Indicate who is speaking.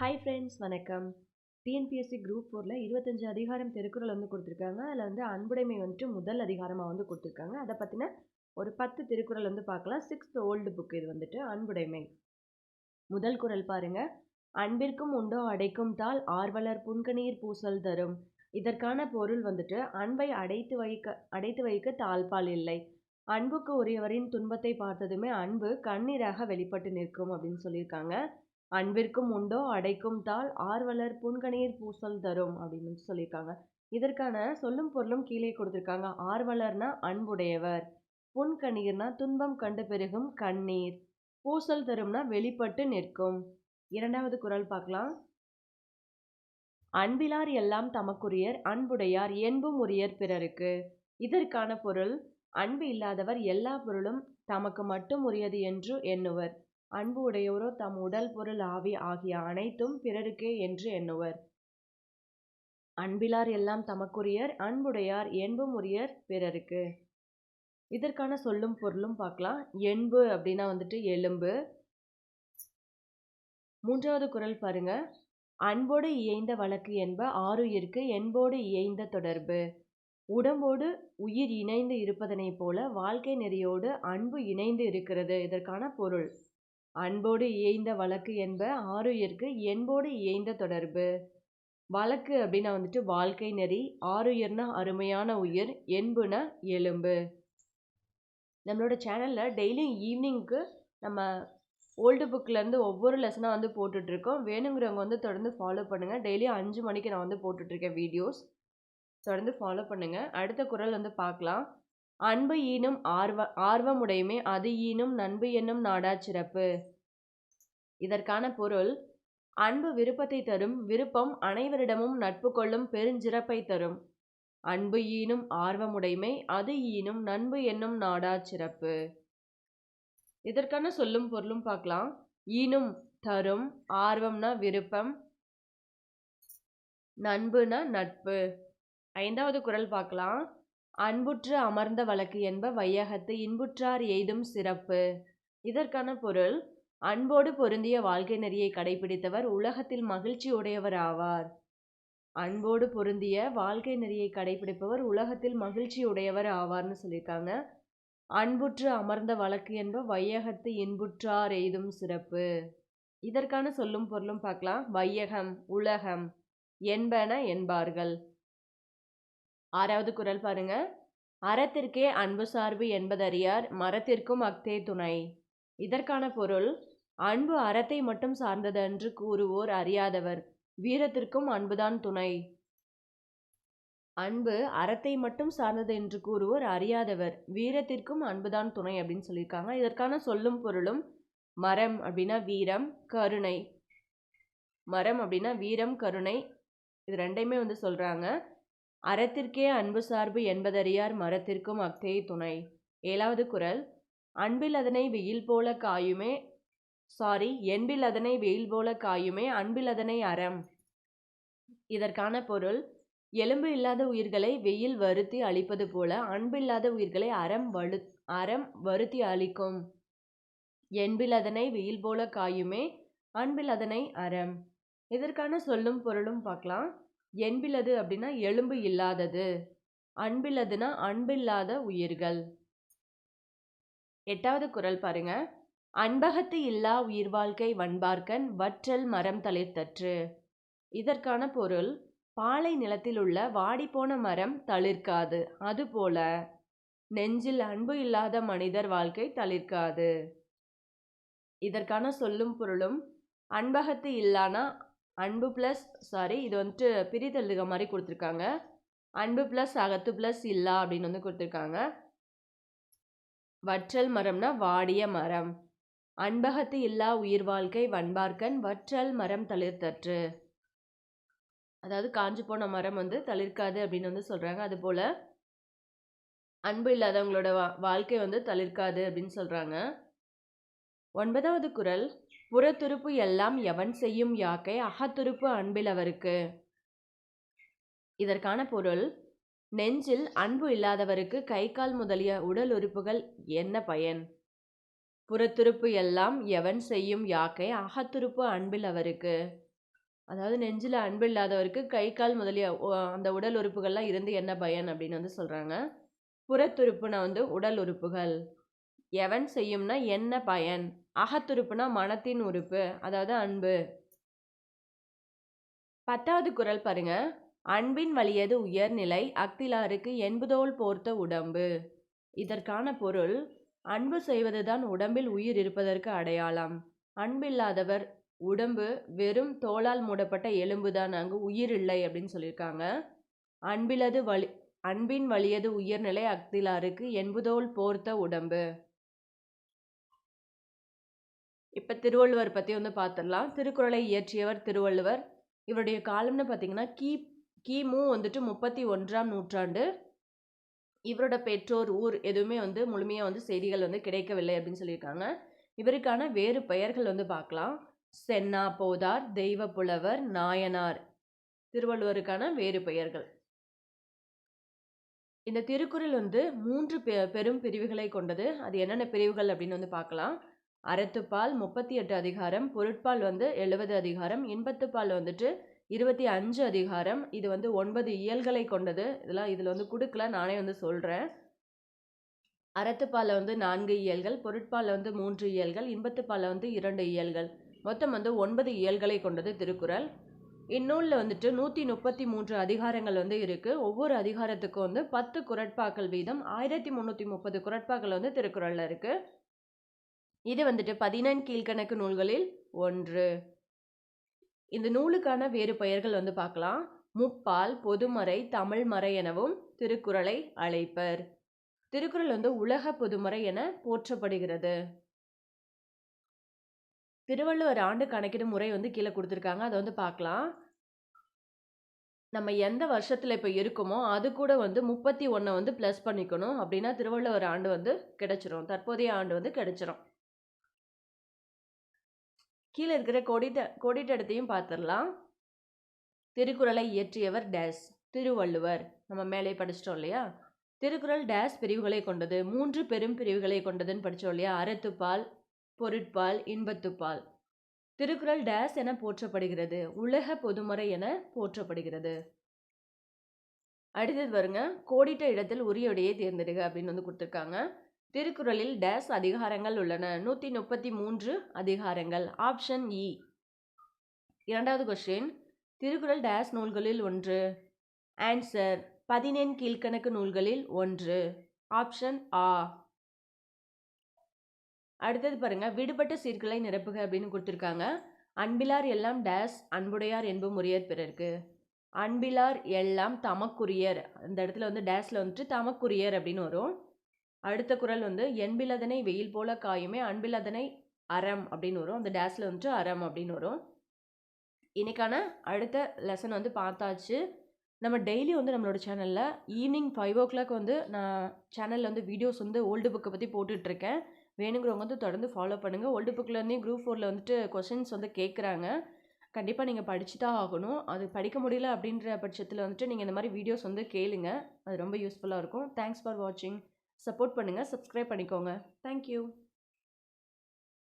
Speaker 1: Hi friends வணக்கம். TNPSC group ஃபோரில் இருபத்தஞ்சு அதிகாரம் திருக்குறள் வந்து கொடுத்துருக்காங்க. அதில் வந்து அன்புடைமை வந்துட்டு முதல் அதிகாரமாக வந்து கொடுத்துருக்காங்க. அதை பற்றின ஒரு பத்து திருக்குறள் வந்து பார்க்கலாம். சிக்ஸ்த் ஓல்டு புக் இது வந்துட்டு அன்புடைமை. முதல் குரல் பாருங்க. அன்பிற்கும் உண்டோ அடைக்கும் தாள் ஆர்வலர் புன்கணீர் பூசல் தரும். இதற்கான பொருள் வந்துட்டு அன்பை அடைத்து வைக்க அடைத்து வைக்க தாழ்பால் இல்லை. அன்புக்கு உரியவரின் துன்பத்தை பார்த்ததுமே அன்பு கண்ணீராக வெளிப்பட்டு நிற்கும் அப்படின்னு சொல்லியிருக்காங்க. அன்பிற்கும் உண்டோ அடைக்கும் தாள் ஆர்வலர் புன்கணீர் பூசல் தரும் அப்படின்னு சொல்லியிருக்காங்க. இதற்கான சொல்லும் பொருளும் கீழே கொடுத்துருக்காங்க. ஆர்வலர்னா அன்புடையவர் புன்கணீர்னா துன்பம் கண்டு பெருகும் கண்ணீர் பூசல் தரும்னா வெளிப்பட்டு நிற்கும். இரண்டாவது குரல் பார்க்கலாம். அன்பிலார் எல்லாம் தமக்குரியர் அன்புடையார் என்பும் உரியர் பிறருக்கு. இதற்கான பொருள் அன்பு இல்லாதவர் எல்லா பொருளும் தமக்கு மட்டும் உரியது என்று எண்ணுவர். அன்பு உடையோரோ தம் உடல் பொருள் ஆவி ஆகிய அனைத்தும் பிறருக்கே என்று எண்ணுவர். அன்பிலார் எல்லாம் தமக்குரியர் அன்புடையார் என்பும் உரியர் பிறருக்கு. இதற்கான சொல்லும் பொருளும் பார்க்கலாம். என்பு அப்படின்னா வந்துட்டு எலும்பு. மூன்றாவது குரல் பாருங்க. அன்போடு இயைந்த வழக்கு என்ப ஆறுயிருக்கு என்போடு இயைந்த தொடர்பு. உடம்போடு உயிர் இணைந்து இருப்பதனைப் போல வாழ்க்கை நெறியோடு அன்பு இணைந்து இருக்கிறது. இதற்கான பொருள். அன்போடு இயைந்த வழக்கு என்ப ஆறுயிருக்கு என்போடு இயைந்த தொடர்பு. வழக்கு அப்படின்னா வந்துட்டு வாழ்க்கை நெறி ஆறுயிர்னா அருமையான உயிர் என்புனா எலும்பு. நம்மளோட சேனலில் டெய்லியும் ஈவினிங்க்கு நம்ம ஓல்டு புக்லேருந்து ஒவ்வொரு லெசனாக வந்து போட்டுட்ருக்கோம். வேணுங்கிறவங்க வந்து தொடர்ந்து ஃபாலோ பண்ணுங்கள் டெய்லியும் அஞ்சு மணிக்கு நான் வந்து போட்டுட்ருக்கேன் வீடியோஸ் தொடர்ந்து ஃபாலோ பண்ணுங்கள் அடுத்த குரல் வந்து பார்க்கலாம். அன்பு ஈனும் ஆர்வ ஆர்வமுடையுமே அது ஈனும் நண்பு என்னும் நாடா சிறப்பு. இதற்கான பொருள் அன்பு விருப்பத்தை தரும் விருப்பம் அனைவரிடமும் நட்பு கொள்ளும் பெருஞ்சிறப்பை தரும். அன்பு ஈனும் ஆர்வமுடைமை அது ஈனும் நண்பு என்னும் நாடா சிறப்பு. இதற்கான சொல்லும் பொருளும் பார்க்கலாம். ஈனும் தரும் ஆர்வம்னா விருப்பம் நண்புனா நட்பு. ஐந்தாவது குரல் பார்க்கலாம். அன்புற்று அமர்ந்த வழக்கு என்ப வையகத்து இன்புற்றார் எய்தும் சிறப்பு. இதற்கான பொருள் அன்போடு பொருந்திய வாழ்க்கை நெறியை கடைபிடித்தவர் உலகத்தில் மகிழ்ச்சி உடையவர் ஆவார். அன்போடு பொருந்திய வாழ்க்கை நெறியை கடைபிடிப்பவர் உலகத்தில் மகிழ்ச்சி உடையவர் ஆவார்னு சொல்லியிருக்காங்க. அன்புற்று அமர்ந்த வழக்கு என்ப வையகத்து இன்புற்றார் எய்தும் சிறப்பு. இதற்கான சொல்லும் பொருளும் பார்க்கலாம். வையகம் உலகம் என்பன என்பார்கள். ஆறாவது குரல் பாருங்க. அறத்திற்கே அன்பு சார்பு என்பதறியார் மரத்திற்கும் அக்தே துணை. இதற்கான பொருள் அன்பு அறத்தை மட்டும் சார்ந்தது என்று கூறுவோர் அறியாதவர் வீரத்திற்கும் அன்புதான் துணை. அன்பு அறத்தை மட்டும் சார்ந்தது என்று கூறுவோர் அறியாதவர் வீரத்திற்கும் அன்புதான் துணை அப்படின்னு சொல்லியிருக்காங்க. இதற்கான சொல்லும் பொருளும் மரம் அப்படின்னா வீரம் கருணை. மரம் அப்படின்னா வீரம் கருணை. இது ரெண்டையுமே வந்து சொல்கிறாங்க அறத்திற்கே அன்பு சார்பு என்பதறியார் மரத்திற்கும் அக்தே துணை. ஏழாவது குரல். அன்பில் அதனை வெயில் போல காயுமே சாரி என்பில் அதனை வெயில் போல காயுமே அன்பில் அதனை அறம். இதற்கான பொருள். எலும்பு இல்லாத உயிர்களை வெயில் வருத்தி அழிப்பது போல அன்பில்லாத உயிர்களை அறம் வலு அறம் வருத்தி அழிக்கும். என்பில் அதனை வெயில் போல காயுமே அன்பில் அதனை அறம். இதற்கான சொல்லும் பொருளும் பார்க்கலாம். என்பிலது அப்படின்னா எலும்பு இல்லாதது. அன்பிலதுனா அன்பில்லாத உயிர்கள். எட்டாவது குரல் பாருங்க. அன்பகத்து இல்லா உயிர் வாழ்க்கை வன்பார்க்கன் வற்றல் மரம் தளிர்த்தற்று இதற்கான பொருள் பாலை நிலத்தில் உள்ள வாடிப்போன மரம் தளிர்க்காது. அதுபோல நெஞ்சில் அன்பு இல்லாத மனிதர் வாழ்க்கை தளிர்க்காது. இதற்கான சொல்லும் பொருளும் அன்பகத்து இல்லானா அன்பு ப்ளஸ் சாரி இது வந்துட்டு பிரித்தெழுதுக மாதிரி கொடுத்துருக்காங்க. அன்பு ப்ளஸ் அகத்து ப்ளஸ் இல்லா அப்படின்னு வந்து கொடுத்துருக்காங்க. வற்றல் மரம்னா வாடிய மரம். அன்பகத்து இல்லா உயிர் வாழ்க்கை வன்பார்க்கன் வற்றல் மரம் தளிர்த்தற்று அதாவது காஞ்சு போன மரம் வந்து தளிர்க்காது அப்படின்னு வந்து சொல்கிறாங்க அதுபோல் அன்பு இல்லாதவங்களோட வா வாழ்க்கை வந்து தளிர்க்காது அப்படின்னு சொல்கிறாங்க ஒன்பதாவது குரல் புறத்துருப்பு எல்லாம் எவன் செய்யும் யாக்கை? அகத்துருப்பு அன்பில் அவருக்கு இதற்கான பொருள் நெஞ்சில் அன்பு இல்லாதவருக்கு கை கால் முதலிய உடல் உறுப்புகள் என்ன பயன்? புறத்துருப்பு எல்லாம் எவன் செய்யும் யாக்கை? அகத்துருப்பு அன்பில் அவருக்கு அதாவது நெஞ்சில் அன்பு இல்லாதவருக்கு கை கால் முதலிய அந்த உடல் உறுப்புகள்லாம் இருந்து என்ன பயன் அப்படின்னு வந்து சொல்கிறாங்க புறத்துருப்புனா வந்து உடல் உறுப்புகள். எவன் செய்யும்னா என்ன பயன்? அகத்துறுப்புனா மனத்தின் உறுப்பு அதாவது அன்பு. பத்தாவது குரல் பாருங்க. அன்பின் வலியது உயர்நிலை அக்திலாருக்கு என்பதோல் போர்த்த உடம்பு. இதற்கான பொருள் அன்பு செய்வதுதான் உடம்பில் உயிர் இருப்பதற்கு அடையாளம். அன்பில்லாதவர் உடம்பு வெறும் தோளால் மூடப்பட்ட எலும்புதான் அங்கு உயிர் இல்லை அப்படின்னு சொல்லியிருக்காங்க. அன்பிலது வலி அன்பின் வலியது உயர்நிலை அக்திலாருக்கு என்பதோல் போர்த்த உடம்பு. இப்போ திருவள்ளுவர் பற்றி வந்து பார்த்துடலாம் திருக்குறளை இயற்றியவர் திருவள்ளுவர். இவருடைய காலம்னு பார்த்தீங்கன்னா கி கிமு வந்துட்டு முப்பத்தி ஒன்றாம் நூற்றாண்டு. இவரோட பெற்றோர் ஊர் எதுவுமே வந்து முழுமையாக வந்து செய்திகள் வந்து கிடைக்கவில்லை அப்படின்னு சொல்லியிருக்காங்க. இவருக்கான வேறு பெயர்கள் வந்து பார்க்கலாம் சென்னா போதார் தெய்வ புலவர் நாயனார். திருவள்ளுவருக்கான வேறு பெயர்கள். இந்த திருக்குறள் வந்து மூன்று பெ- பெரும் பிரிவுகளை கொண்டது. அது என்னென்ன பிரிவுகள் அப்படின்னு வந்து பார்க்கலாம் அறத்துப்பால் முப்பத்தி எட்டு அதிகாரம் பொருட்பால் வந்து எழுபது அதிகாரம் இன்பத்துப்பால் வந்துட்டு இருபத்தி அஞ்சு அதிகாரம். இது வந்து ஒன்பது இயல்களை கொண்டது. இதெல்லாம் இதில் வந்து கொடுக்கல நானே வந்து சொல்கிறேன் அறத்துப்பாலில் வந்து நான்கு இயல்கள் பொருட்பாலில் வந்து மூன்று இயல்கள் இன்பத்துப்பாலில் வந்து இரண்டு இயல்கள். மொத்தம் வந்து ஒன்பது இயல்களை கொண்டது திருக்குறள். இந்நூலில் வந்துட்டு நூற்றி முப்பத்தி மூன்று அதிகாரங்கள் வந்து இருக்குது ஒவ்வொரு அதிகாரத்துக்கும் வந்து பத்து குரட்பாக்கள் வீதம் ஆயிரத்தி முந்நூற்றி முப்பது குரட்பாக்கள் வந்து திருக்குறளில் இருக்குது இது வந்துட்டு பதினெண் கீழ்க்கணக்கு நூல்களில் ஒன்று. இந்த நூலுக்கான வேறு பெயர்கள் வந்து பார்க்கலாம். முப்பால் பொதுமறை தமிழ்மறை எனவும் திருக்குறளை அழைப்பர். திருக்குறள் வந்து உலக பொதுமறை என போற்றப்படுகிறது. திருவள்ளுவர் ஆண்டு கணக்கிடும் முறை வந்து கீழே கொடுத்துருக்காங்க. அதை வந்து பார்க்கலாம். நம்ம எந்த வருஷத்தில் இப்போ இருக்கோமோ அது கூட வந்து முப்பத்தி ஒன்றை வந்து ப்ளஸ் பண்ணிக்கணும். அப்படின்னா திருவள்ளுவர் ஆண்டு வந்து கிடைச்சிரும். தற்போதைய ஆண்டு வந்து கிடைச்சிரும். கீழே இருக்கிற கொடிட்ட கொடிட்டடத்தையும் பார்த்துடலாம். திருக்குறளை இயற்றியவர் டேஸ் திருவள்ளுவர். நம்ம மேலே படிச்சிட்டோம் இல்லையா? திருக்குறள் டேஸ் பிரிவுகளை கொண்டது மூன்று பெரும் பிரிவுகளை கொண்டதுன்னு படித்தோம் இல்லையா? அறத்துப்பால் பொருட்பால் இன்பத்துப்பால். திருக்குறள் டேஸ் என போற்றப்படுகிறது உலக பொதுமறை என போற்றப்படுகிறது. அடுத்தது வருங்க கோடிட்ட இடத்தில் உரியவுடையை தேர்ந்தெடுக அப்படின்னு வந்து கொடுத்துருக்காங்க. திருக்குறளில் டேஸ் அதிகாரங்கள் உள்ளன. நூற்றி முப்பத்தி மூன்று அதிகாரங்கள். ஆப்ஷன் இ. இரண்டாவது கொஸ்டின் திருக்குறள் டேஸ் நூல்களில் ஒன்று. ஆன்சர். பதினெண் கீழ்கணக்கு நூல்களில் ஒன்று. ஆப்ஷன் ஆ. அடுத்தது பாருங்கள் விடுபட்ட சீர்களை நிரப்புக அப்படின்னு கொடுத்துருக்காங்க. அன்பிலார் எல்லாம் டேஸ் அன்புடையார் என்பும் உரியர் பிறருக்கு. அன்பிலார் எல்லாம் தமக்குரியர். அந்த இடத்துல வந்து டேஸில் வந்துட்டு தமக்குரியர் அப்படின்னு வரும். அடுத்த குரல் வந்து என்பிலதனை வெயில் போல காயுமே அன்பிலதனை அறம் அப்படின்னு வரும். அந்த டேஸில் வந்துட்டு அறம் அப்படின்னு வரும். இன்றைக்கான அடுத்த லெசன் வந்து பார்த்தாச்சு. நம்ம டெய்லி வந்து நம்மளோட சேனலில் ஈவினிங் ஃபைவ் ஓ கிளாக் வந்து நான் சேனலில் வந்து வீடியோஸ் வந்து ஓல்டு புக்கை பற்றி போட்டுட்ருக்கேன். வேணுங்கிறவங்க வந்து தொடர்ந்து ஃபாலோ பண்ணுங்கள் ஓல்டு புக்கிலேருந்தே குரூப் ஃபோரில் வந்துட்டு கொஷின்ஸ் வந்து கேட்குறாங்க கண்டிப்பாக நீங்கள் படித்து தான் ஆகணும். அது படிக்க முடியல அப்படின்ற பட்சத்தில் வந்துட்டு நீங்கள் இந்த மாதிரி வீடியோஸ் வந்து கேளுங்க. அது ரொம்ப யூஸ்ஃபுல்லாக இருக்கும். தேங்க்ஸ் ஃபார் வாட்சிங் சப்போர்ட் பண்ணுங்கள் சப்ஸ்கிரைப் பண்ணிக்கோங்க. Thank you